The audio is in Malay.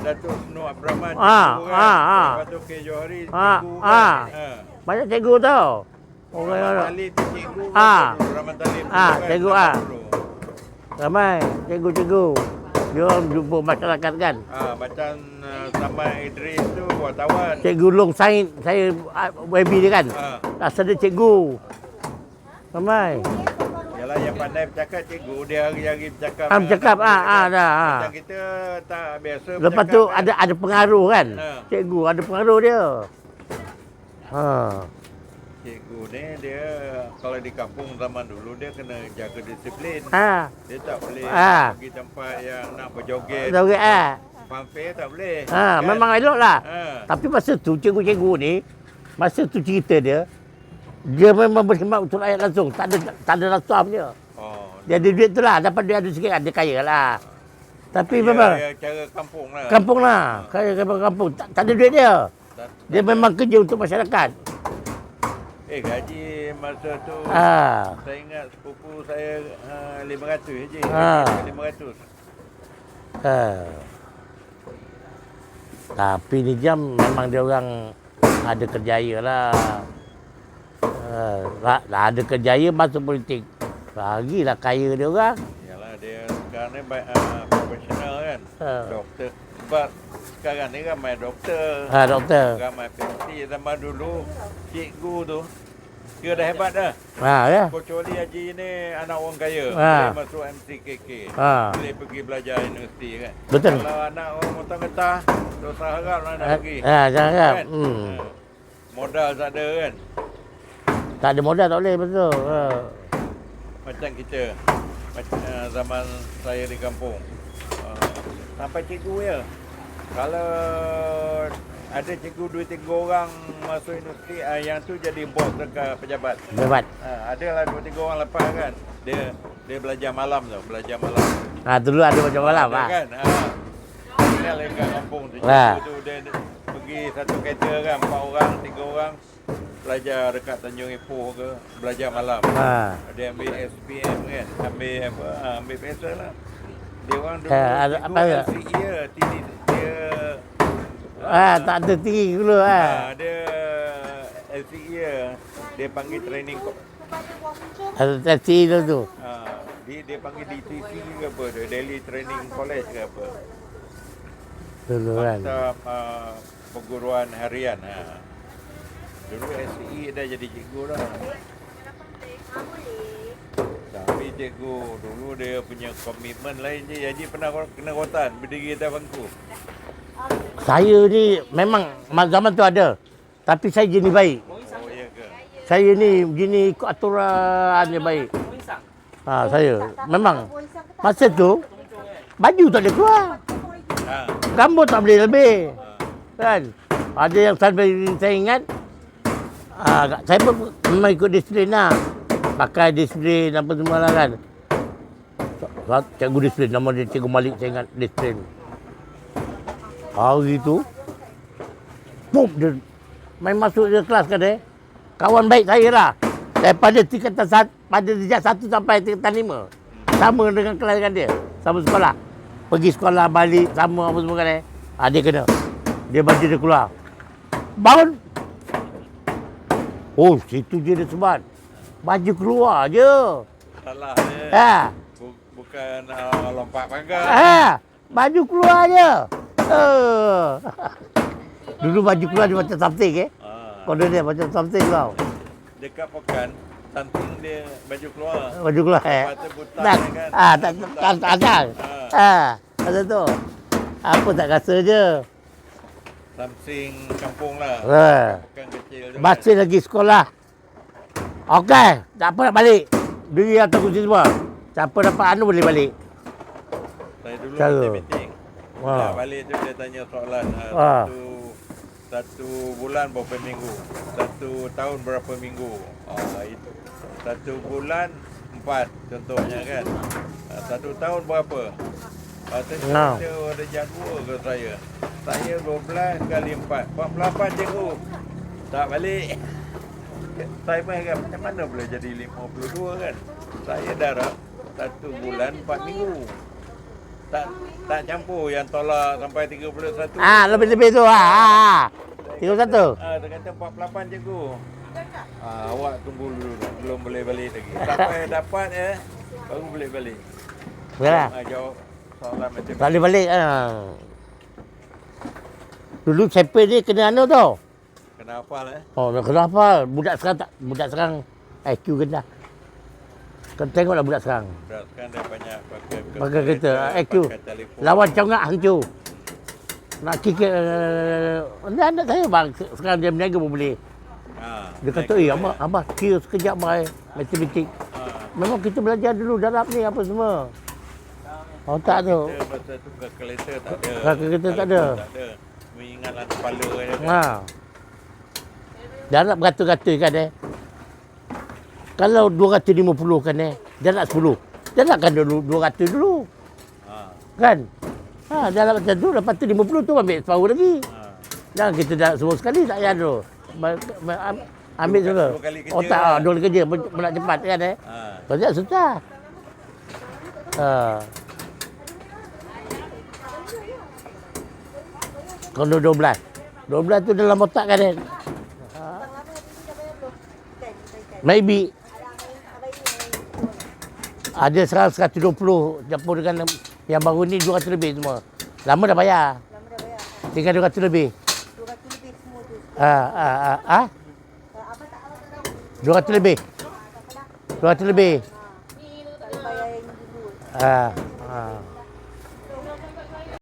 Datuk Nur Abrahman Ah, kan. ah, ah. Lepas tu K. Johari Ah, cikgu ah. kan. Ha. Banyak cikgu tau. Orang orang Talib tu cikgu Ah. Rahmat Talib Ah, cikgu, ah. ramai cikgu-cikgu. Dia jumpa masyarakat kan. Ah, macam uh, Samad Idris tu wartawan. Cikgu Long Said, saya ah, WB dia kan. Ah. Rasa dia cikgu. Ramai. Yalah yang pandai bercakap cikgu dia hari-hari bercakap. Ah, bercakap, ah, ah, kan. dah, ah. Macam kita tak biasa Lepas tu kan. ada ada pengaruh kan. Ha. Cikgu ada pengaruh dia. Ha. Cikgu ni dia kalau di kampung zaman dulu dia kena jaga disiplin. Ha. Dia tak boleh Ah. pergi tempat yang nak berjoget. Ke ah. Fanfare tak boleh. Ha, kan? memang elok lah. Ha. Tapi masa tu cikgu-cikgu ni masa tu cerita dia dia memang berkhidmat untuk rakyat langsung. Tak ada tak ada rasuah punya. Oh. Dia ada duit tu lah. Dapat dia ada sikit dia kaya lah. Tapi Ya, memang ya, cara kampung lah. kampung lah. Kaya kampung kampung. Tak, tak ada duit dia. Tak- Dia tak- memang kerja untuk masyarakat. Eh gaji masa tu Ha. saya ingat sepupu saya uh, 500 je. Ah. 500. Ha. Tapi ni jam memang dia orang ada kerjaya lah. Ha. lah- Ada kerjaya masuk politik. Lagilah kaya dia orang. Yalah dia sekarang ni baik uh, profesional kan. Ha. Doktor. Sebab sekarang ni ramai doktor. Ha, doktor. Ramai pensi zaman dulu cikgu tu dia dah hebat dah. Ha, ya. Kecuali Haji ni anak orang kaya. Ha. Boleh masuk MCKK. Ha. Boleh pergi belajar universiti kan. Betul. Kalau anak orang mutang-getah, dosa harap lah nak Ha, pergi. ha, jangan harap. Kan? Hmm. Ha. Modal tak ada kan. Tak ada modal tak boleh betul. Ha. Macam kita. Macam uh, zaman saya di kampung. Uh, sampai cikgu ya. Kalau ada cikgu dua tiga orang masuk universiti, uh, yang tu jadi bos dekat pejabat. Hebat. Ha, ada lah dua tiga orang lepas kan. Dia dia belajar malam tu, belajar malam. Ha, dulu ada macam malam ha. kan? Ha. Tinggal dekat kampung tu. Ha. Cikgu tu dia, dia pergi satu kereta kan, empat orang, tiga orang belajar dekat Tanjung Ipoh ke, belajar malam. Ha. Dia ambil SPM kan, ambil apa, ha, ambil biasa lah. Dia orang dulu, Ha, ada cikgu apa ya? LCE dia, dia, dia Ha, tak ada tinggi dulu ha. ha, dia LCE dia, dia panggil training Ada taksi tu tu. Ha, dia, dia panggil DTC ke apa tu, Daily Training College ke apa. Dulu kan. Maktab uh, perguruan harian. Ha. Dulu SCE dah jadi cikgu dah. Tapi cikgu dulu dia punya komitmen lain je. Jadi pernah kena rotan berdiri atas bangku. Saya ni memang ma- zaman tu ada. Tapi saya jenis baik. Oh ya ke? Saya ni gini ikut aturan dia baik. Ha, saya memang masa tu baju tak boleh keluar. Ha. Rambut tak boleh lebih. Kan? Ada yang sampai saya ingat ha, saya pun memang ikut disiplin lah. Pakai disiplin apa semua lah kan. Cikgu disiplin, nama dia Cikgu Malik saya ingat disiplin. Hari tu, pum dia main masuk dia kelas kan eh. Kawan baik saya lah. Daripada tingkatan satu, pada darjah satu sampai tingkatan lima. Sama dengan kelas dengan dia. Sama sekolah. Pergi sekolah balik sama apa semua kan eh. Ha, dia kena. Dia baju dia keluar. Bangun. Oh, situ je dia sebat. Baju keluar je. Salah dia. Ha. Bu- bukan uh, lompat pagar. Ha. Baju keluar je. Uh. Dulu baju keluar dia macam something eh. Ha. Kode dia macam something tau. Dekat pekan, samping dia baju keluar. Baju keluar eh. Lepas tu butang Tak, dia kan. ah, tak, tak, tak, tak. Ha, kata tu. Apa tak rasa je. Samsing kampung lah. Ha. Kecil Masih lagi sekolah. Okey, tak apa nak balik. Diri atau kunci semua. Siapa dapat anu boleh balik. Saya dulu Cara. meeting. Wah. Dah balik tu dia tanya soalan. Uh, Wah. satu, satu bulan berapa minggu? Satu tahun berapa minggu? Uh, itu. Satu bulan empat contohnya kan. Uh, satu tahun berapa? Uh, saya Nah. kata ada jadual ke saya. Saya 12 kali 4. 48 cikgu. Tak balik. Saya pun ingat macam mana boleh jadi 52 kan? Saya darab satu bulan 4 minggu. tak tak campur yang tolak sampai 31. Ah, lebih-lebih tu. Ha, ha, ha. 31. Ah, dia kata 48 cikgu. Ah, awak tunggu dulu belum boleh balik lagi. Sampai dapat ya baru boleh balik. Yalah. Ah, jawab soalan macam Tak boleh balik. Ha. Dulu sampai dia kena anu tau. Kena hafal eh. Oh, kenapa? Budak sekarang tak budak sekarang IQ rendah. Kau tengoklah budak sekarang. Berat kan dia banyak pakai Pakai kereta, IQ. pakai. Lawan congak hancur. Nak kikir uh, anak saya bang sekarang dia berniaga pun boleh. Ah, Dia kata, "Eh, abang, abang kira sekejap bang matematik." Ah, Memang kita belajar dulu dalam ni apa semua. Oh tak tu. Kita masa tu ke kereta tak ada. Ke kereta tak ada. Tak ada. Mengingatlah kepala je kan. Ha. Dah nak beratus-ratus kan eh. Kalau 250 kan eh, dia nak 10. Dia nakkan dulu 200 dulu. Ha. Kan? Ha, dah nak macam tu, lepas tu 50 tu ambil separuh lagi. Ha. Jangan kita dah semua sekali tak payah dulu. Ambil semua. Oh tak, lah. ah, dua kali kerja. Nak cepat kan eh. Ha. Kalau tak susah. Ha. Kalau 12. 12 tu dalam otak kan eh. Maybe ada sekarang 120 campur dengan yang baru ni 200 lebih semua. Lama dah bayar. Lama dah bayar. Tinggal 200 lebih. 200 lebih semua tu. Ah ah ah. ah. Uh, apa tak apa tak tahu. 200 lebih. 200 lebih. Ah.